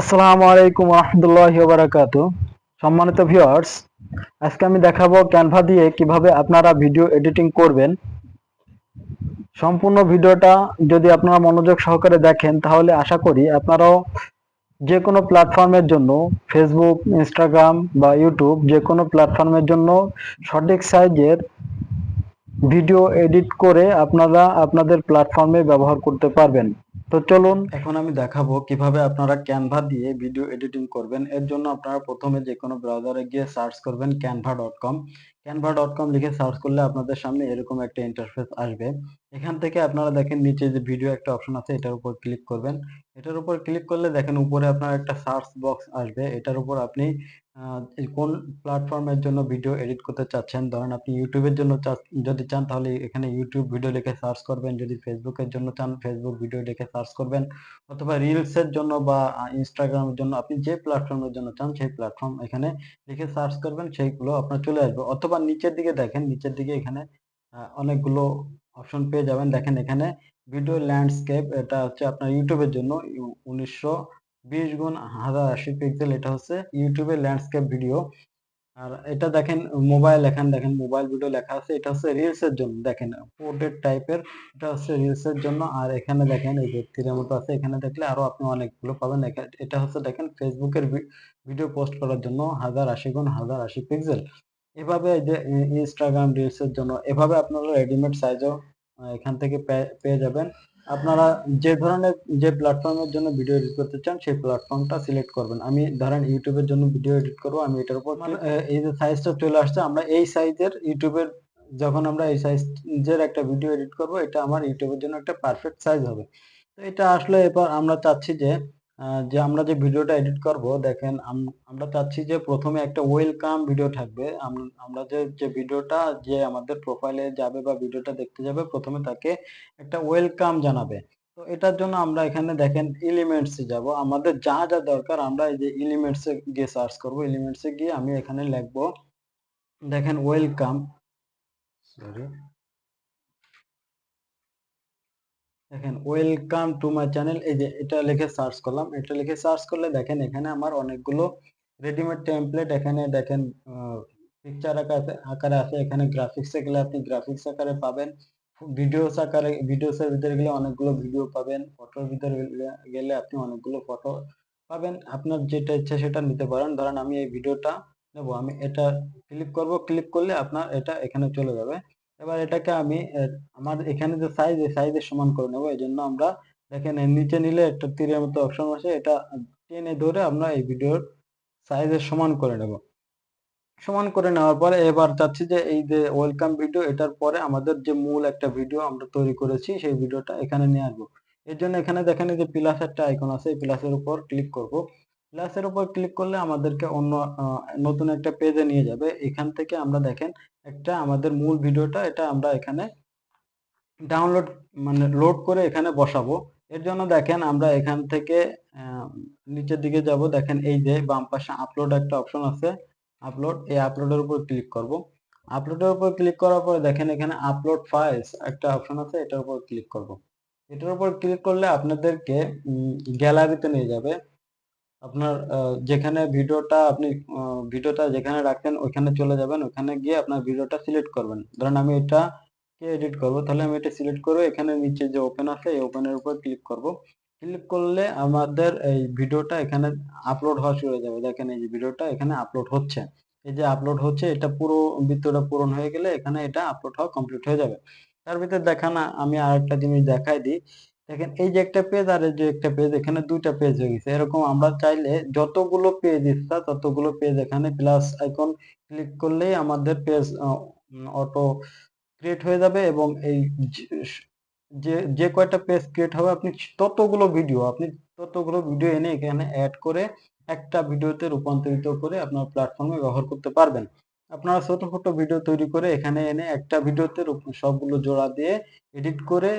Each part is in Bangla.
আসসালামু আলাইকুম রহমতুল্লাহ বারাকাতু সম্মানিত ভিউয়ার্স, আজকে আমি দেখাবো ক্যানভা দিয়ে কীভাবে আপনারা ভিডিও এডিটিং করবেন। সম্পূর্ণ ভিডিওটা যদি আপনারা মনোযোগ সহকারে দেখেন, তাহলে আশা করি আপনারাও যে কোনো প্ল্যাটফর্মের জন্য ফেসবুক ইনস্টাগ্রাম বা ইউটিউব যে কোনো প্ল্যাটফর্মের জন্য সঠিক সাইজের ভিডিও এডিট করে আপনারা আপনাদের প্ল্যাটফর্মে ব্যবহার করতে পারবেন। তো চলুন এখন আমি দেখাবো কীভাবে আপনারা ক্যানভা দিয়ে ভিডিও এডিটিং করবেন। এর জন্য আপনারা প্রথমে যে কোনো ব্রাউজারে গিয়ে সার্চ করবেন Canva dot com Canva dot com লিখে সার্চ করলে আপনাদের সামনে এরকম একটা ইন্টারফেস আসবে। এখান থেকে আপনারা দেখেন নিচে যে ভিডিও একটা অপশন আছে, এটার উপর ক্লিক করবেন। এটার উপর ক্লিক করলে দেখেন উপরে আপনার একটা সার্চ বক্স আসবে। এটার উপর আপনি কোন প্ল্যাটফর্মের জন্য ভিডিও এডিট করতে চাচ্ছেন? ধরেন আপনি ইউটিউবের জন্য যদি চান তাহলে এখানে ইউটিউব ভিডিও লিখে সার্চ করবেন। যদি ফেসবুকের জন্য চান ফেসবুক ভিডিও লিখে সার্চ করবেন। অথবা রিলসের জন্য বা ইনস্টাগ্রামের জন্য আপনি যে প্ল্যাটফর্মের জন্য চান, সেই প্ল্যাটফর্ম এখানে লিখে সার্চ করবেন, সেইগুলো আপনার চলে আসবে। অথবা নিচের দিকে দেখেন, নিচের দিকে এখানে অনেকগুলো অপশন পেয়ে যাবেন। দেখেন এখানে ভিডিও ল্যান্ডস্কেপ এটা হচ্ছে আপনার ইউটিউবের জন্য উনিশশো বিশ গুণ হাজার আশি পিক্সেল এটা হচ্ছে ইউটিউবের ল্যান্ডস্কেপ ভিডিও আর এটা দেখেন মোবাইল এখানে দেখেন মোবাইল ভিডিও লেখা আছে, এটা হচ্ছে রিলস এর জন্য। দেখেন পোর্ট্রেট টাইপের এটা হচ্ছে রিলস এর জন্য। আর এখানে দেখেন, এই যে তীরের মতো আছে, এখানে দেখলে আরও আপনি অনেকগুলো পাবেন। এটা হচ্ছে দেখেন ফেসবুকের ভিডিও পোস্ট করার জন্য হাজার আশি গুণ হাজার আশি পিক্সেল এভাবে যে ইনস্টাগ্রাম রিলস এর জন্য এভাবে আপনারা রেডিমেড সাইজও এখান থেকে পেয়ে যাবেন। আপনারা যে ধরনের যে প্ল্যাটফর্মের জন্য ভিডিও এডিট করতে চান সেই প্ল্যাটফর্মটা সিলেক্ট করবেন। আমি ধরেন ইউটিউবের জন্য ভিডিও এডিট করব আমি এটার উপর click- এই যে সাইজটা চলে আসছে আমরা এই সাইজের ইউটিউবের যখন আমরা এই সাইজের একটা ভিডিও এডিট করব এটা আমার ইউটিউবের জন্য একটা পারফেক্ট সাইজ হবে। তো এটা আসলে এবার আমরা চাচ্ছি যে যে আমরা যে ভিডিওটা এডিট করব, দেখেন আমরা চাচ্ছি যে প্রথমে একটা ওয়েলকাম ভিডিও থাকবে। আমরা যে যে ভিডিওটা, যে আমাদের প্রোফাইলে যাবে বা ভিডিওটা দেখতে যাবে, প্রথমে তাকে একটা ওয়েলকাম জানাবে। তো এটার জন্য আমরা এখানে দেখেন এলিমেন্টস যাব। আমাদের যা যা দরকার, আমরা এই যে এলিমেন্টস গিয়ে সার্চ করব। এলিমেন্টস গিয়ে আমি এখানে লিখব, দেখেন ওয়েলকাম সরি দেখেন ওয়েলকাম টু মাই চ্যানেল এই যে এটা লিখে সার্চ করলাম। এটা লিখে সার্চ করলে দেখেন, এখানে আমার অনেকগুলো রেডিমেড টেমপ্লেট এখানে দেখেন পিকচার আকারে আকারে আছে। এখানে গ্রাফিক্সে গেলে আপনি গ্রাফিক্স আকারে পাবেন। ভিডিওস আকারে ভিডিওস এর ভিতরে গেলে অনেকগুলো ভিডিও পাবেন। ফটোর ভিতরে গেলে আপনি অনেকগুলো ফটো পাবেন। আপনার যেটা ইচ্ছা সেটা নিতে পারেন। ধরেন আমি এই ভিডিওটা নেব। আমি এটা ক্লিক করব। ক্লিক করলে আপনার এটা এখানে চলে যাবে। এবার এটাকে আমি আমার এখানে যে সাইজ এই সাইজের সমান করে নেব। এই জন্য আমরা দেখেন, এর নিচে নিলে একটা তীরের মতো অপশন আছে এটা টেনে ধরে আমরা এই ভিডিওর সাইজের সমান করে নেব। সমান করে নেওয়ার পরে এবার চাচ্ছি যে এই যে ওয়েলকাম ভিডিও এটার পরে আমাদের যে মূল একটা ভিডিও আমরা তৈরি করেছি, সেই ভিডিওটা এখানে নিয়ে আসব। এর জন্য এখানে দেখেন যে প্লাস একটা আইকন আছে, এই প্লাসের উপর ক্লিক করব। প্লাসের উপর ক্লিক করলে আমাদেরকে অন্য নতুন একটা পেজে নিয়ে যাবে। এখান থেকে আমরা দেখেন একটা আমাদের মূল ভিডিওটা, এটা আমরা এখানে ডাউনলোড মানে লোড করে এখানে বসাবো। এর জন্য দেখেন আমরা এখান থেকে নিচের দিকে যাব। দেখেন এই যে বাম পাশে আপলোড একটা অপশন আছে। আপলোড এই আপলোডের উপর ক্লিক করব। আপলোডের উপর ক্লিক করার পরে দেখেন এখানে আপলোড ফাইলস একটা অপশন আছে, এটার উপর ক্লিক করব। এটার উপর ক্লিক করলে আপনাদেরকে গ্যালারিতে নিয়ে যাবে। আপনার যেখানে ভিডিওটা আপনি ভিডিওটা যেখানে রাখেন ওইখানে চলে যাবেন। ওখানে গিয়ে আপনার ভিডিওটা সিলেক্ট করবেন। ধরেন আমি এটা কে এডিট করব, তাহলে আমি এটা সিলেক্ট করে এখানে নিচে যে ওপেন আছে, এই ওপেনের উপর ক্লিক করব। ক্লিক করলে আমাদের এই ভিডিওটা এখানে আপলোড হওয়া শুরু হয়ে যাবে। দেখেন এই যে ভিডিওটা এখানে আপলোড হচ্ছে। এই যে আপলোড হচ্ছে, এটা পুরো বৃত্তটা পূরণ হয়ে গেলে এখানে এটা আপলোড হওয়া কমপ্লিট হয়ে যাবে। তার ভিতরে দেখান, আমি আরেকটা জিনিস দেখাই দিই। দেখেন, এই যে একটা পেজ আর এই যে একটা পেজ এখানে দুইটা পেজ হয়ে গেছে। এরকম আমরা চাইলে যতগুলো পেজ ইচ্ছা, ততগুলো পেজ এখানে প্লাস আইকন ক্লিক করলেই আমাদের পেজ অটো ক্রিয়েট হয়ে যাবে এবং এই যে- যে কয়টা পেজ ক্রিয়েট হবে, আপনি ততগুলো ভিডিও আপনি ততগুলো ভিডিও এনে এখানে অ্যাড করে একটা ভিডিওতে রূপান্তরিত করে আপনার প্ল্যাটফর্মে ব্যবহার করতে পারবেন। আপনারা ছোট ছোট ভিডিও তৈরি করে এখানে এনে একটা ভিডিওতে সবগুলো জোড়া দিয়ে এডিট করে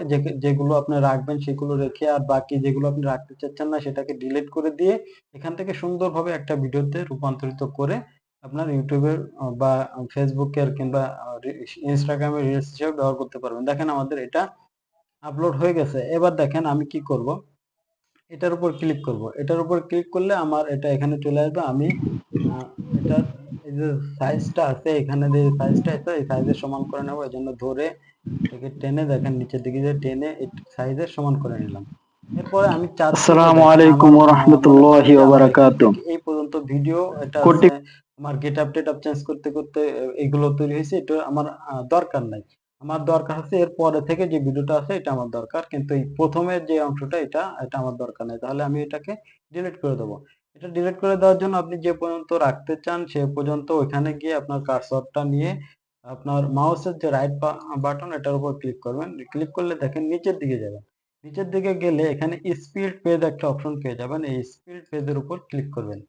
যেগুলো আপনি রাখবেন সেগুলো রেখে আর বাকি যেগুলো আপনি রাখতে চাচ্ছেন না সেটাকে ডিলিট করে দিয়ে এখান থেকে সুন্দরভাবে একটা ভিডিওতে রূপান্তরিত করে আপনার ইউটিউবের বা ফেসবুকের কিংবা ইনস্টাগ্রামের রিলস হিসেবে ব্যবহার করতে পারবেন। দেখেন আমাদের এটা আপলোড হয়ে গেছে। এবার দেখেন আমি কি করব? এটার উপর ক্লিক করব। এটার উপর ক্লিক করলে আমার এটা এখানে চলে আসবে। আমি এই যে সাইজটা আছে এখানে যে সাইজটা আছে এই সাইজের সমান করে নেব। এই জন্য ধরে এটাকে টেনে দেখেন নিচের দিকে যে টেনে সাইজের সমান করে নিলাম। এরপরে আমি যে আসসালামু আলাইকুম ওয়া রাহমাতুল্লাহি ওয়া। থেকে এই পর্যন্ত ভিডিও এটা আমার গেট আপ টেট আপ চেঞ্জ করতে করতে এগুলো তৈরি হয়েছে এটা আমার দরকার নাই। আমার দরকার হচ্ছে এর পরে থেকে যে ভিডিওটা আছে এটা আমার দরকার। কিন্তু এই প্রথমের যে অংশটা এটা এটা আমার দরকার নাই। তাহলে আমি এটাকে ডিলিট করে দেবো। এটা ডিলিট করে দেওয়ার জন্য আপনি যে পর্যন্ত রাখতে চান সে পর্যন্ত ওইখানে গিয়ে আপনার কার্সরটা নিয়ে আপনার মাউসের যে রাইট বাটন এটার উপর ক্লিক করবেন। ক্লিক করলে দেখেন নিচের দিকে যাবেন। নিচের দিকে গেলে এখানে স্পিড পেজ একটা অপশন পেয়ে যাবেন। এই স্পিড পেজের উপর ক্লিক করবেন।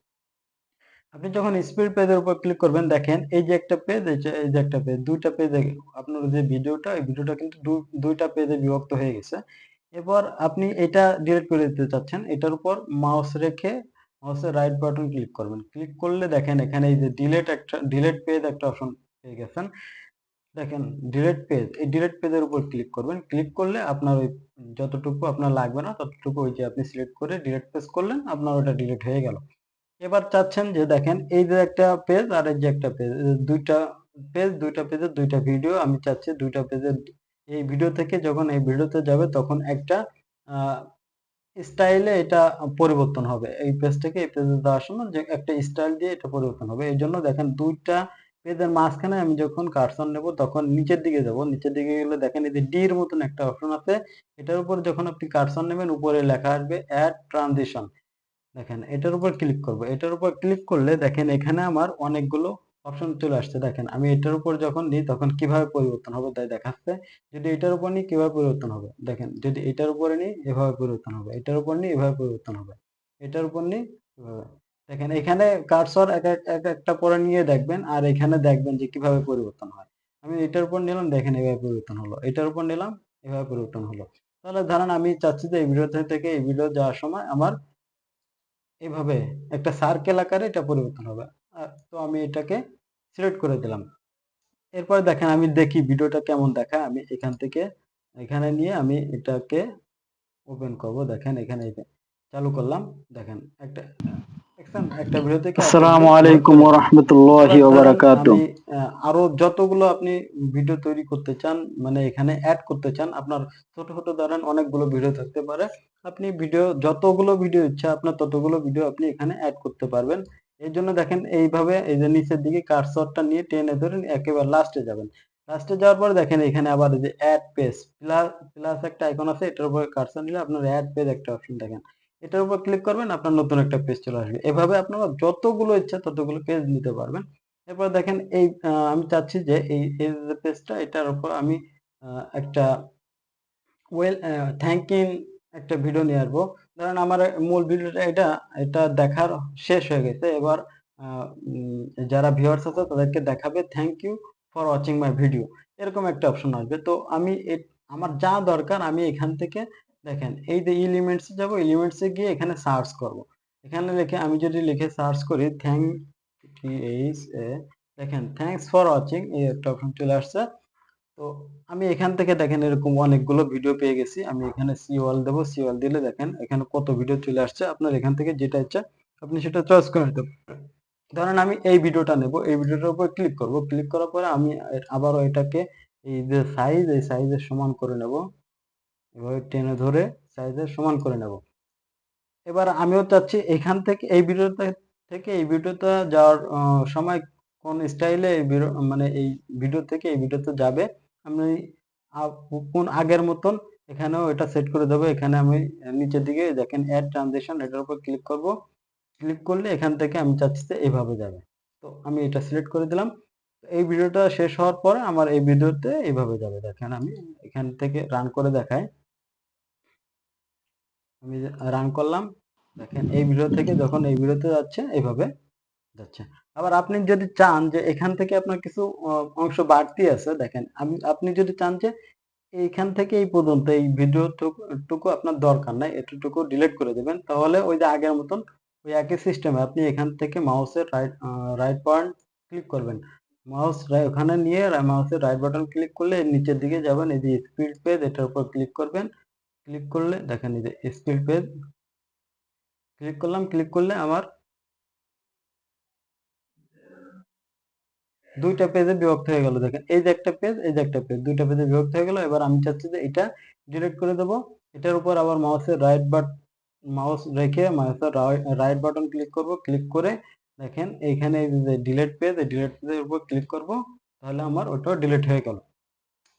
আপনি যখন স্পিড পেজের উপর ক্লিক করবেন, দেখেন এই যে একটা পেজ এই যে একটা পেজ দুইটা পেজে আপনার যে ভিডিওটা এই ভিডিওটা কিন্তু দুইটা পেজে বিভক্ত হয়ে গেছে। এবার আপনি এটা ডিলিট করে দিতে চাচ্ছেন, এটার উপর মাউস রেখে মাউসের রাইট বাটন ক্লিক করবেন। ক্লিক করলে দেখেন এখানে এই যে ডিলেট একটা ডিলেট পেজ একটা অপশন পেয়ে গেছেন। দেখেন ডিলেট পেজ এই ডিলেট পেজের উপর ক্লিক করবেন। ক্লিক করলে আপনার ওই যতটুকু আপনার লাগবে না, ততটুকু ওই যে আপনি সিলেক্ট করে ডিলেট পেজ করলেন, আপনার ওটা ডিলেট হয়ে গেল। এবার চাচ্ছেন যে দেখেন এই যে একটা পেজ আর এই যে একটা পেজ দুইটা পেজ দুইটা পেজের দুইটা ভিডিও আমি চাচ্ছি দুইটা পেজের এই ভিডিও থেকে যখন এই ভিডিওতে যাবে, তখন একটা স্টাইলে এটা পরিবর্তন হবে। এই পেজ থেকে এই পেজে যাওয়ার সময় যে একটা স্টাইল দিয়ে এটা পরিবর্তন হবে। এই জন্য দেখেন দুইটা পেজের মাঝখানে আমি যখন কার্সন নেব তখন নিচের দিকে যাব। নিচের দিকে গেলে দেখেন এই যে ডির মতন একটা অপশন আছে। এটার উপর যখন আপনি কার্সন নেবেন উপরে লেখা আসবে অ্যাড ট্রানজিশন দেখেন এটার উপর ক্লিক করব। এটার উপর ক্লিক করলে দেখেন এখানে আমার অনেকগুলো অপশন চলে আসছে। দেখেন, আমি এটার উপর যখন নিই, তখন কীভাবে পরিবর্তন হবে? তাই দেখাচ্ছে, যদি এটার উপর নিই, কীভাবে পরিবর্তন হবে? দেখেন, যদি এটার উপরে নিই, এভাবে পরিবর্তন হবে। এটার উপর নিই, এভাবে পরিবর্তন হবে। এটার উপর নিই, এভাবে। দেখেন, এখানে কার্সর এক এক এক একটা পরে নিয়ে দেখবেন, আর এখানে দেখবেন যে কীভাবে পরিবর্তন হয়। আমি এটার উপর নিলাম, দেখেন, এভাবে পরিবর্তন হলো। এটার উপর নিলাম, এভাবে পরিবর্তন হলো। তাহলে ধরেন, আমি চাচ্ছি যে এই ভিডিও থেকে এই ভিডিও যাওয়ার সময় আমার এভাবে একটা সার্কেল আকারে এটা পরিবর্তন হবে। তো আমি এটাকে সিলেক্ট করে দিলাম। এরপর দেখেন আমি দেখি ভিডিওটা কেমন দেখায়। আমি এখান থেকে এখানে নিয়ে আমি এটাকে ওপেন করব। দেখেন এখানে চালু করলাম। দেখেন একটা আসসালামু আলাইকুম ওয়া রাহমাতুল্লাহি ওয়া বারাকাতুহু। আরও যতগুলো আপনি ভিডিও তৈরি করতে চান মানে এখানে অ্যাড করতে চান আপনার ছোট ছোট ধরেন অনেকগুলো ভিডিও থাকতে পারে। আপনি ভিডিও যতগুলো ভিডিও ইচ্ছা আপনার ততগুলো ভিডিও আপনি এখানে অ্যাড করতে পারবেন। এই জন্য দেখেন এইভাবে এই যে নিচের দিকে কার্সরটা নিয়ে টেনে ধরেন একেবারে লাস্টে যাবেন। লাস্টে যাওয়ার পর দেখেন এখানে আবার যে অ্যাড পেজ প্লাস প্লাস একটা আইকন আছে, এটার উপর কার্সর নিলে আপনার অ্যাড পেজ একটা অপশন দেখেন। এটার উপর ক্লিক করবেন, আপনার নতুন একটা পেজ চলে আসবে। এভাবে আপনারা যতগুলো ইচ্ছা ততগুলো পেজ নিতে পারবেন। এরপর দেখেন এই আমি চাচ্ছি যে এই এই যে পেজটা এটার উপর আমি একটা ওয়েল থ্যাঙ্কিং একটা ভিডিও নিয়ে আসব। ধরেন আমার মূল ভিডিওটা এটা এটা দেখার শেষ হয়ে গেছে। এবার যারা ভিউয়ার্স আছে তাদেরকে দেখাবে। Thank you for watching my video এরকম একটা অপশন আসবে। তো আমি আমার যা দরকার আমি এখান থেকে দেখেন, এই যে এলিমেন্টসে যাব এলিমেন্টসে গিয়ে এখানে সার্চ করব। এখানে লিখে, আমি যদি লিখে সার্চ করি থ্যাংক এইচ এ দেখেন থ্যাঙ্কস ফর ওয়াচিং এই একটা অপশন চলে আসছে। তো আমি এখান থেকে দেখেন এরকম অনেকগুলো ভিডিও পেয়ে গেছি। আমি এখানে সিওয়াল দেবো। সিওয়াল দিলে দেখেন এখানে কত ভিডিও চলে আসছে। আপনার এখান থেকে যেটা ইচ্ছা আপনি সেটা চয়েস করে নিতে ধরেন আমি এই ভিডিওটা নেব। এই ভিডিওটার উপর ক্লিক করব। ক্লিক করার পরে আমি আবারও এটাকে এই যে সাইজ এই সাইজের সমান করে নেব। এভাবে টেনে ধরে সাইজের সমান করে নেব। এবার আমিও চাচ্ছি এখান থেকে এই ভিডিওটা থেকে এই ভিডিওতে যাওয়ার সময় কোন স্টাইলে এই ভিডিও মানে এই ভিডিও থেকে এই ভিডিওতে যাবে। আমি কোন আগের মতন এখানেও এটা সেট করে দেবো। এখানে আমি নিচের দিকে দেখেন অ্যাড ট্রানজেকশন এটার উপর ক্লিক করব। ক্লিক করলে এখান থেকে আমি চাচ্ছি যে এইভাবে যাবে। তো আমি এটা সিলেক্ট করে দিলাম। এই ভিডিওটা শেষ হওয়ার পরে আমার এই ভিডিওতে এইভাবে যাবে। দেখেন আমি এখান থেকে রান করে দেখাই। আমি রান করলাম। দেখেন এই ভিডিও থেকে যখন এই ভিডিওতে যাচ্ছে এইভাবে যাচ্ছে। আবার আপনি যদি চান যে এখান থেকে আপনার কিছু অংশ বাড়তি আছে, দেখেন আপনি যদি চান যে এইখান থেকে এই পর্যন্ত এই ভিডিও টুকু আপনার দরকার নাই, এতটুকু ডিলিট করে দেবেন, তাহলে ওই যে আগের মতন ওই একই সিস্টেমে আপনি এখান থেকে মাউসের রাইট রাইট পয়েন্ট ক্লিক করবেন। মাউস ওখানে নিয়ে মাউসের রাইট বাটন ক্লিক করলে নিচের দিকে যাবেন, এই যে স্পিড পেজ এটার উপর ক্লিক করবেন। ক্লিক করলে, দেখেন এই যে স্পিড পেজ ক্লিক করলাম ক্লিক করলে আমার দুইটা পেজে বিভক্ত হয়ে গেল, দেখেন। এই যে একটা পেজ এই যে একটা পেজ দুইটা পেজে বিভক্ত হয়ে গেল। এবার আমি চাচ্ছি যে এটা ডিলিট করে দেব। এটার উপর আবার মাউসের রাইট বাট মাউস রেখে মাউসের রাইট বাটন ক্লিক করব। ক্লিক করে দেখেন, এইখানে এই যে ডিলিট পেজ এই ডিলিট পেজের উপর ক্লিক করব। তাহলে আমার ওটাও ডিলিট হয়ে গেল।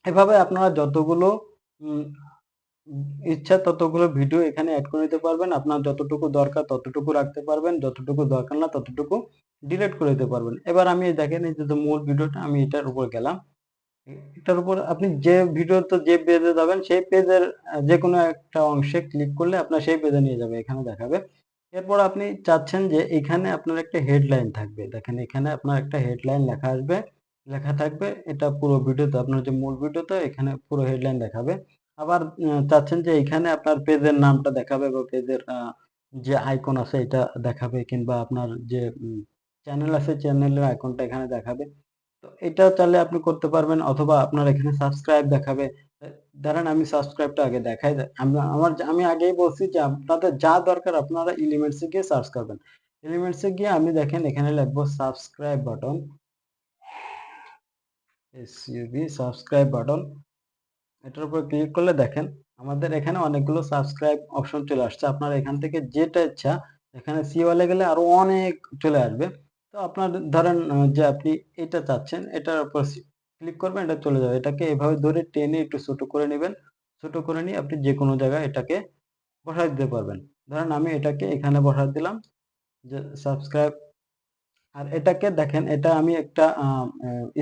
এভাবে আপনারা যতগুলো ইচ্ছা ততগুলো ভিডিও এখানে অ্যাড করে নিতে পারবেন। আপনার যতটুকু দরকার ততটুকু রাখতে পারবেন। যতটুকু দরকার না ততটুকু ডিলিট করে দিতে পারবেন। এবার আমি দেখেন এই যে মূল ভিডিওটা, আমি এটার উপর গেলাম। এটার উপর আপনি যে ভিডিও তো যে পেজে যাবেন, সেই পেজের যে কোনো একটা অংশে ক্লিক করলে আপনার সেই পেজে নিয়ে যাবে, এখানে দেখাবে। এরপর আপনি চাচ্ছেন যে এখানে আপনার একটা হেডলাইন থাকবে। দেখেন এখানে আপনার একটা হেডলাইন লেখা আসবে, লেখা থাকবে, এটা পুরো ভিডিওতে আপনার যে মূল ভিডিওতে এখানে পুরো হেডলাইন দেখাবে। আবার চাচ্ছেন যে এখানে আপনার পেজের নামটা দেখাবে বা পেজের যে আইকন আছে, এটা দেখাবে কিংবা আপনার যে চ্যানেল আছে চ্যানেলের আইকনটা এখানে দেখাবে। তো এটা চাইলে আপনি করতে পারবেন অথবা আপনার এখানে সাবস্ক্রাইব দেখাবে। ধরেন আমি সাবস্ক্রাইবটা আগে দেখাই। আমি আমার আমি আগেই বলছি যে, আপনাদের যা দরকার আপনারা এলিমেন্টসে গিয়ে সার্চ করবেন। এলিমেন্টসে গিয়ে আমি দেখেন এখানে লিখব subscribe button S U B subscribe button এটার উপর ক্লিক করলে দেখেন আমাদের এখানে অনেকগুলো সাবস্ক্রাইব অপশন চলে আসছে। আপনার এখান থেকে যেটা ইচ্ছা, এখানে সিওয়ালে গেলে আরও অনেক চলে আসবে। তো আপনার ধরেন যে আপনি এটা চাচ্ছেন, এটার উপর ক্লিক করবেন, এটা চলে যাবে। এটাকে এভাবে ধরে টেনে একটু ছোট করে নেবেন। ছোট করে নিয়ে আপনি যে কোনো জায়গায় এটাকে বসাই দিতে পারবেন। ধরেন আমি এটাকে এখানে বসাই দিলাম, যে সাবস্ক্রাইব আর এটাকে দেখেন, এটা আমি একটা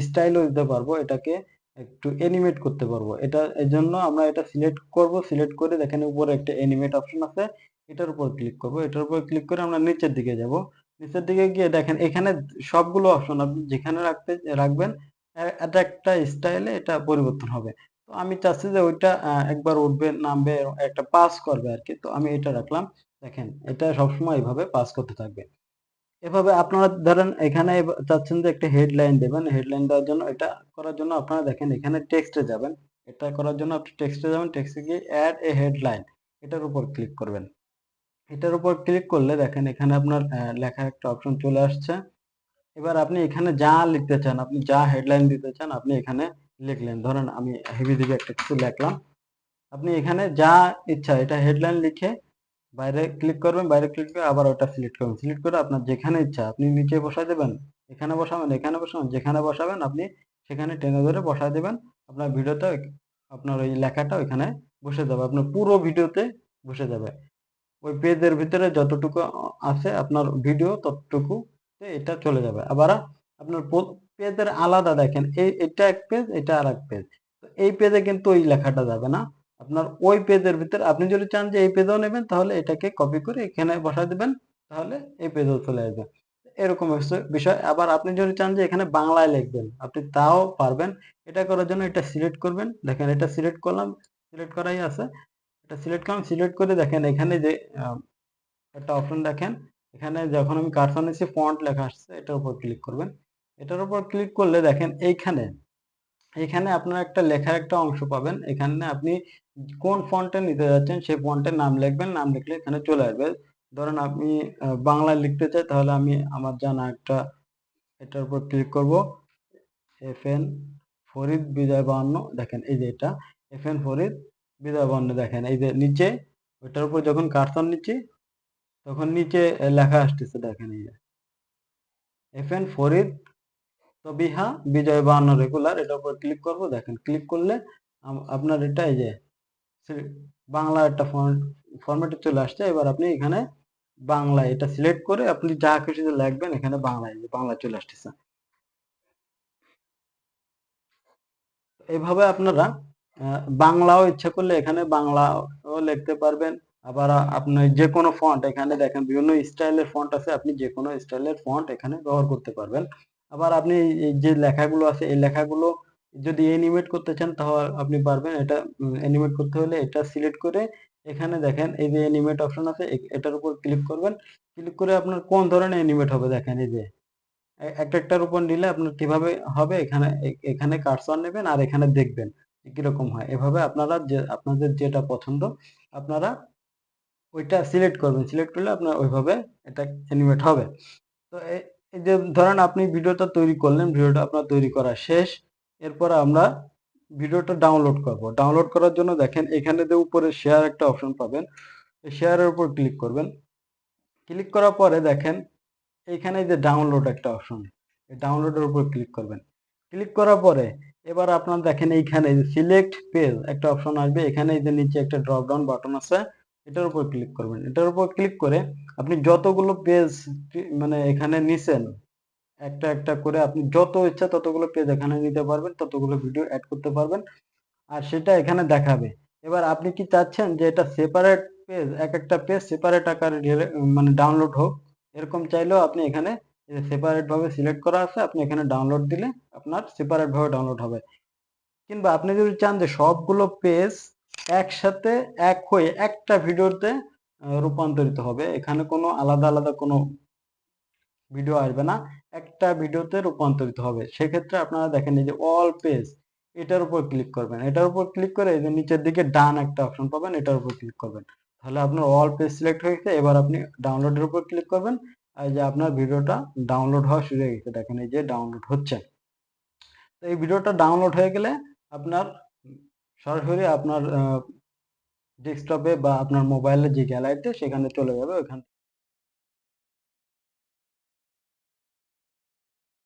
স্টাইলও দিতে পারব। এটাকে একটু এনিমেট করতে পারব। এটা এই জন্য আমরা এটা সিলেক্ট করব। সিলেক্ট করে দেখেন উপরে একটা এনিমেট অপশন আছে। এটার উপর ক্লিক করব। এটার উপর ক্লিক করে আমরা নিচের দিকে যাব। নিচের দিকে গিয়ে দেখেন, এখানে সবগুলো অপশন আপনি যেখানে রাখতে, রাখবেন এটা একটা স্টাইলে এটা পরিবর্তন হবে। তো আমি চাচ্ছি যে ওইটা একবার উঠবে, নামবে, একটা পাস করবে আর কি তো আমি এটা রাখলাম। দেখেন, এটা সবসময় এইভাবে পাস করতে থাকবে। এভাবে আপনারা ধরেন, এখানে চাচ্ছেন যে একটা হেডলাইন দেবেন। হেডলাইন দেওয়ার জন্য, এটা করার জন্য আপনারা দেখেন, এখানে টেক্সটে যাবেন। এটা করার জন্য আপনি টেক্সটে যাবেন। টেক্সটে গিয়ে অ্যাড এ হেডলাইন এটার উপর ক্লিক করবেন। এটার উপর ক্লিক করলে দেখেন এখানে আপনার আহ, লেখা একটা অপশন চলে আসছে। এবার আপনি এখানে যা লিখতে চান আপনি যা হেডলাইন দিতে চান আপনি এখানে লিখলেন। ধরেন আমি হেভি দিবি একটা কিছু লিখলাম। আপনি এখানে যা ইচ্ছা এটা হেডলাইন লিখে বাইরে ক্লিক করবেন বাইরে ক্লিক করে আবার ওটা সিলেক্ট করবেন। সিলেক্ট করে আপনার যেখানে ইচ্ছা আপনি নিচে বসাই দেবেন এখানে বসাবেন এখানে বসাবেন যেখানে বসাবেন আপনি সেখানে টেনে ধরে বসাই দেবেন। আপনার ভিডিওটা আপনার ওই লেখাটা ওইখানে বসে যাবে আপনার পুরো ভিডিওতে বসে যাবে। ওই পেজের ভিতরে যতটুকু আছে আপনার ভিডিও ততটুকু এটা চলে যাবে। আবার আপনার পেজের আলাদা দেখেন, এই, এটা এক পেজ এটা আর এক পেজ এই পেজে কিন্তু ওই লেখাটা যাবে না। আপনার ওই পেজের ভিতরে, আপনি যদি চান যে এই পেজেও নেবেন, তাহলে এটাকে কপি করে এখানে বসায় দিবেন, তাহলে এই পেজেও চলে আসবে। এরকম বিষয়। আবার আপনি যদি চান যে এখানে বাংলায় লিখবেন, আপনি তাও পারবেন। এটা করার জন্য এটা সিলেক্ট করবেন। দেখেন, এটা সিলেক্ট করলাম সিলেক্ট করাই আছে। এটা সিলেক্ট করলাম সিলেক্ট করে দেখেন এখানে যে একটা অপশন দেখেন। এখানে যখন আমি কারসন নিচ্ছি ফন্ট লেখা আসছে, এটার উপর ক্লিক করবেন। এটার উপর ক্লিক করলে দেখেন এইখানে এখানে আপনার একটা লেখার একটা অংশ পাবেন। এখানে আপনি কোন ফন্টে নিতে যাচ্ছেন, সেই ফন্টের নাম লিখবেন। নাম লিখলে এখানে চলে আসবে। ধরেন আপনি বাংলায় লিখতে চাই, তাহলে আমি আমার জানা একটা এটার উপর ক্লিক করব। এফ এন ফরিদ বিজয় বাহান্ন, দেখেন এই যে এটা। এফ এন ফরিদ বিজয় বাহান্ন দেখেন, এই যে নিচে, ওইটার উপর যখন কার্সন নিচ্ছি, তখন নিচে লেখা আসতেছে দেখেন এই যে। এফ এন ফরিদ তবিহা বিজয় বাহান্ন রেগুলার, এটার উপর ক্লিক করব, দেখেন ক্লিক করলে আপনার এটা এই যে বাংলা একটা ফরম্যাটে চলে আসছে, এবার আপনি এখানে বাংলা এটা সিলেক্ট করে আপনি যা কিছু লিখবেন, এখানে বাংলায় বাংলা চলে আসতেছে। এভাবে আপনারা বাংলাও ইচ্ছা করলে এখানে বাংলাও লিখতে পারবেন। আবার আপনি যে কোনো ফন্ট এখানে দেখেন, বিভিন্ন স্টাইলের ফন্ট আছে, আপনি যে কোনো স্টাইলের ফন্ট এখানে ব্যবহার করতে পারবেন। আবার আপনি যে লেখাগুলো আছে, এই লেখাগুলো যদি এনিমেট করতে চান, তাহলে আপনি পারবেন এটা এনিমেট করতে হলে এটা সিলেক্ট করে এখানে দেখেন, এই যে এনিমেট অপশন আছে এটার উপর ক্লিক করবেন। ক্লিক করে আপনার কোন ধরনের এনিমেট হবে দেখেন, এই যে, এ- এক একটার উপর নিলে আপনার কীভাবে হবে, এখানে এখানে কার্সর নেবেন আর এখানে দেখবেন। কীরকম হয়? এভাবে আপনারা যে, আপনাদের যেটা পছন্দ, আপনারা ওইটা সিলেক্ট করবেন। সিলেক্ট করলে আপনার ওইভাবে এটা অ্যানিমেট হবে। তো এই যে ধরেন আপনি ভিডিওটা তৈরি করলেন, ভিডিওটা আপনার তৈরি করা শেষ। এরপর আমরা ভিডিওটা ডাউনলোড করব। ডাউনলোড করার জন্য দেখেন, এখানে যে উপরে শেয়ার একটা অপশন পাবেন শেয়ারের উপর ক্লিক করবেন। ক্লিক করার পরে দেখেন, এইখানে যে ডাউনলোড একটা অপশন ডাউনলোডের উপর ক্লিক করবেন। ক্লিক করার পরে এবার আপনার দেখেন এইখানে সিলেক্ট পেজ একটা অপশন আসবে। এখানে এই যে নিচে একটা ড্রপ ডাউন বাটন আছে, এটার উপর ক্লিক করবেন। এটার উপর ক্লিক করে আপনি যতগুলো পেজ মানে এখানে নিছেন, একটা একটা করে আপনি যত ইচ্ছা ততগুলো পেজ এখানে নিতে পারবেন, ততগুলো ভিডিও অ্যাড করতে পারবেন, আর সেটা এখানে দেখাবে। এবার আপনি কি চাচ্ছেন যে এটা সেপারেট পেজ এক একটা পেজ সেপারেট আকারে মানে ডাউনলোড হোক, এরকম চাইলেও আপনি এখানে সেপারেট ভাবে সিলেক্ট করা আছে, আপনি এখানে ডাউনলোড দিলে আপনার সেপারেট ভাবে ডাউনলোড হবে। কিংবা আপনি যদি চান যে সবগুলো পেজ একসাথে এক হয়ে একটা ভিডিওতে রূপান্তরিত হবে, এখানে কোনো আলাদা আলাদা কোনো ভিডিও আসবে না, একটা ভিডিওতে রূপান্তরিত হবে। সেক্ষেত্রে আপনারা দেখেন এই যে অল পেজ এটার উপর ক্লিক করবেন। এটার উপর ক্লিক করে এই যে নিচের দিকে ডান একটা অপশন পাবেন, এটার উপর ক্লিক করবেন। তাহলে আপনার অল পেজ সিলেক্ট হয়ে গেছে, এবার আপনি ডাউনলোডের উপর ক্লিক করবেন এই যে আপনার ভিডিওটা ডাউনলোড হওয়া শুরু হয়ে গেছে, দেখেন এই যে ডাউনলোড হচ্ছে। তো এই ভিডিওটা ডাউনলোড হয়ে গেলে আপনার সরাসরি আপনার ডেস্কটপে বা আপনার মোবাইলের যে গ্যালারিতে সেখানে চলে যাবে, ওখান